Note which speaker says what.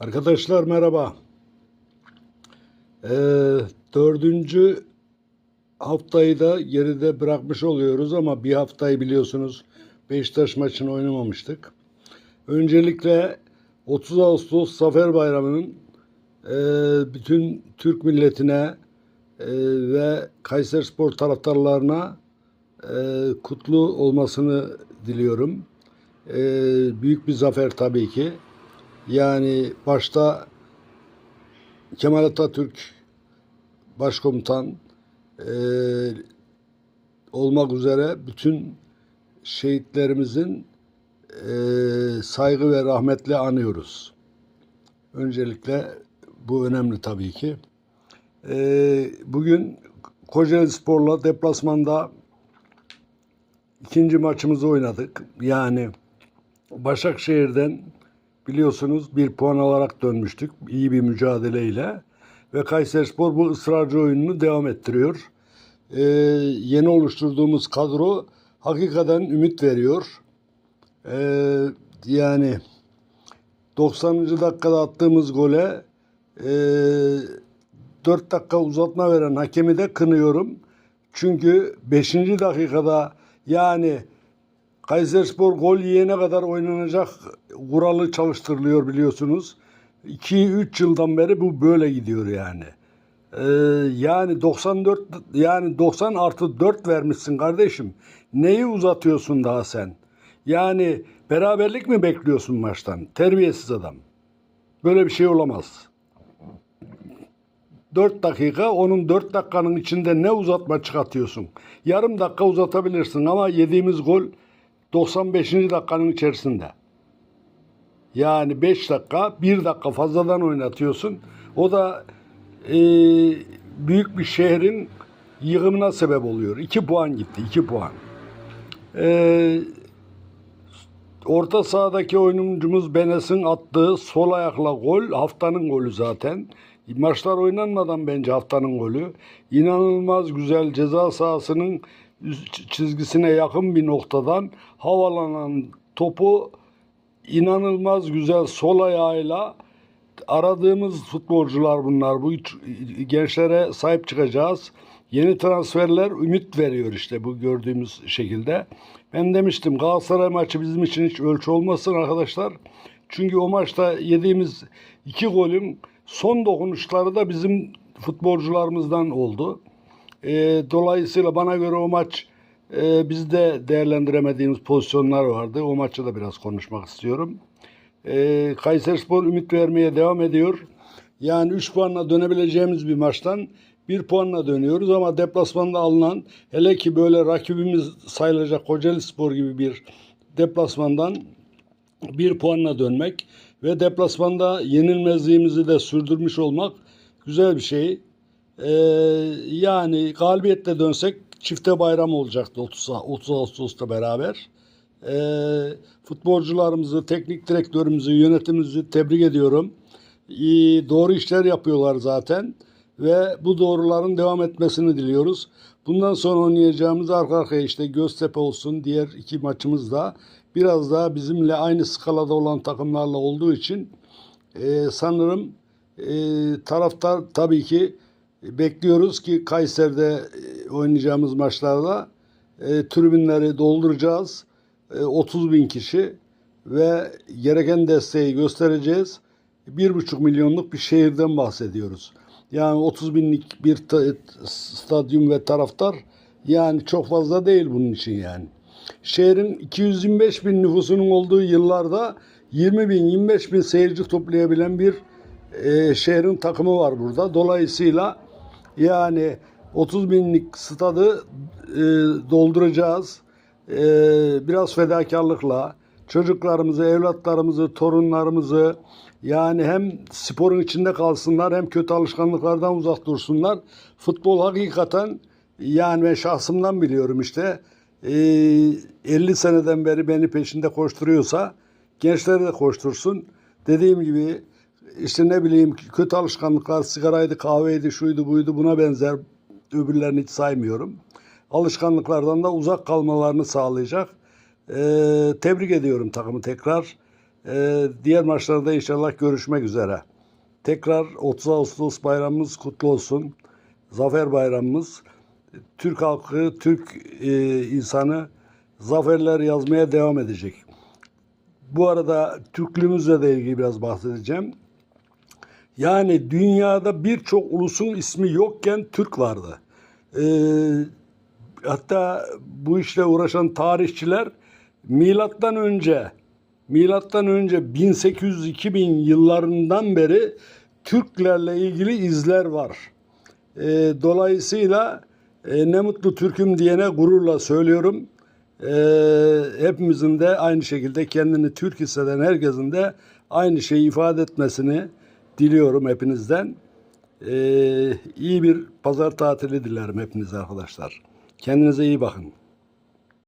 Speaker 1: Arkadaşlar merhaba. Ee, dördüncü haftayı da geride bırakmış oluyoruz ama bir haftayı biliyorsunuz Beşiktaş maçını oynamamıştık. Öncelikle 30 Ağustos Zafer Bayramı'nın e, bütün Türk milletine e, ve Kayserispor taraftarlarına e, kutlu olmasını diliyorum. E, büyük bir zafer tabii ki. Yani başta Kemal Atatürk Başkomutan e, olmak üzere bütün şehitlerimizin e, saygı ve rahmetle anıyoruz. Öncelikle bu önemli tabii ki. E, bugün Kocaeli Spor'la deplasmanda ikinci maçımızı oynadık. Yani Başakşehir'den biliyorsunuz bir puan alarak dönmüştük iyi bir mücadeleyle ve Kayserispor bu ısrarcı oyununu devam ettiriyor. Ee, yeni oluşturduğumuz kadro hakikaten ümit veriyor. Ee, yani 90. dakikada attığımız gole e, 4 dakika uzatma veren hakemi de kınıyorum. Çünkü 5. dakikada yani Kayserispor gol yiyene kadar oynanacak kuralı çalıştırılıyor biliyorsunuz. 2-3 yıldan beri bu böyle gidiyor yani. Ee, yani 94 yani 90 artı 4 vermişsin kardeşim. Neyi uzatıyorsun daha sen? Yani beraberlik mi bekliyorsun maçtan? Terbiyesiz adam. Böyle bir şey olamaz. 4 dakika, onun 4 dakikanın içinde ne uzatma çıkartıyorsun? Yarım dakika uzatabilirsin ama yediğimiz gol 95. dakikanın içerisinde. Yani 5 dakika, 1 dakika fazladan oynatıyorsun. O da e, büyük bir şehrin yığımına sebep oluyor. 2 puan gitti, 2 puan. E, orta sahadaki oyuncumuz Benes'in attığı sol ayakla gol haftanın golü zaten. Maçlar oynanmadan bence haftanın golü. İnanılmaz güzel ceza sahasının çizgisine yakın bir noktadan havalanan topu inanılmaz güzel sol ayağıyla aradığımız futbolcular bunlar. Bu gençlere sahip çıkacağız. Yeni transferler ümit veriyor işte bu gördüğümüz şekilde. Ben demiştim Galatasaray maçı bizim için hiç ölçü olmasın arkadaşlar. Çünkü o maçta yediğimiz iki golün son dokunuşları da bizim futbolcularımızdan oldu. E, dolayısıyla bana göre o maç e, bizde değerlendiremediğimiz pozisyonlar vardı. O maçı da biraz konuşmak istiyorum. E, Kayserispor ümit vermeye devam ediyor. Yani 3 puanla dönebileceğimiz bir maçtan 1 puanla dönüyoruz ama deplasmanda alınan hele ki böyle rakibimiz sayılacak Kocaeli Spor gibi bir deplasmandan bir puanla dönmek ve deplasmanda yenilmezliğimizi de sürdürmüş olmak güzel bir şey. Ee, yani galibiyetle dönsek çifte bayram olacaktı 30, 30 Ağustos'ta beraber. Ee, futbolcularımızı, teknik direktörümüzü, yönetimimizi tebrik ediyorum. İyi, doğru işler yapıyorlar zaten ve bu doğruların devam etmesini diliyoruz. Bundan sonra oynayacağımız arka arkaya işte Göztepe olsun diğer iki maçımız da biraz daha bizimle aynı skalada olan takımlarla olduğu için e, sanırım e, taraftar tabii ki bekliyoruz ki Kayseri'de e, oynayacağımız maçlarda e, tribünleri dolduracağız. E, 30 bin kişi ve gereken desteği göstereceğiz. Bir buçuk milyonluk bir şehirden bahsediyoruz. Yani 30 binlik bir ta- stadyum ve taraftar yani çok fazla değil bunun için yani. Şehrin 225 bin nüfusunun olduğu yıllarda 20 bin 25 bin seyirci toplayabilen bir e, şehrin takımı var burada. Dolayısıyla yani 30 binlik stadı e, dolduracağız. E, biraz fedakarlıkla çocuklarımızı, evlatlarımızı, torunlarımızı yani hem sporun içinde kalsınlar hem kötü alışkanlıklardan uzak dursunlar. Futbol hakikaten yani ben şahsımdan biliyorum işte e, 50 seneden beri beni peşinde koşturuyorsa gençleri de koştursun. Dediğim gibi işte ne bileyim kötü alışkanlıklar sigaraydı, kahveydi, şuydu, buydu buna benzer öbürlerini hiç saymıyorum. Alışkanlıklardan da uzak kalmalarını sağlayacak. Ee, tebrik ediyorum takımı tekrar. Ee, diğer maçlarda inşallah görüşmek üzere. Tekrar 30 Ağustos bayramımız kutlu olsun. Zafer bayramımız. Türk halkı, Türk e, insanı zaferler yazmaya devam edecek. Bu arada Türklüğümüzle de ilgili biraz bahsedeceğim. Yani dünyada birçok ulusun ismi yokken Türk vardı. Ee, hatta bu işle uğraşan tarihçiler milattan önce milattan önce 1800-2000 yıllarından beri Türklerle ilgili izler var. Ee, dolayısıyla e, ne mutlu Türk'üm diyene gururla söylüyorum. Ee, hepimizin de aynı şekilde kendini Türk hisseden herkesin de aynı şeyi ifade etmesini diliyorum hepinizden. Ee, iyi bir pazar tatili dilerim hepinize arkadaşlar. Kendinize iyi bakın.